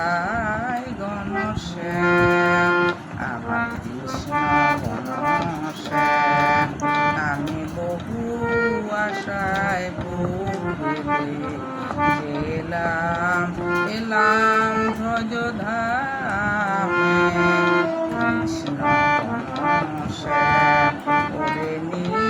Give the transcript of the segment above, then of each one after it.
High গণশ্যাম আমার আমি বহু আশায় এলাম এলাম ধ্বজধামে। কৃষ্ণ গণশ্যাম নিয়ে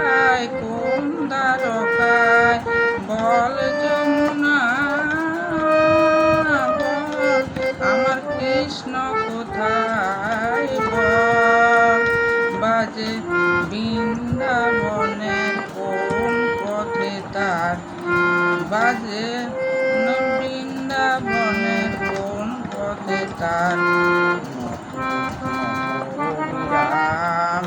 মথুরায় কোন দ্বারকায় বল যমুনা। আমার কৃষ্ণ কোথায় বল? বাজে বৃন্দাবনের কোন পথে তার? বাজে বৃন্দাবনের কোন পথে তার? রাম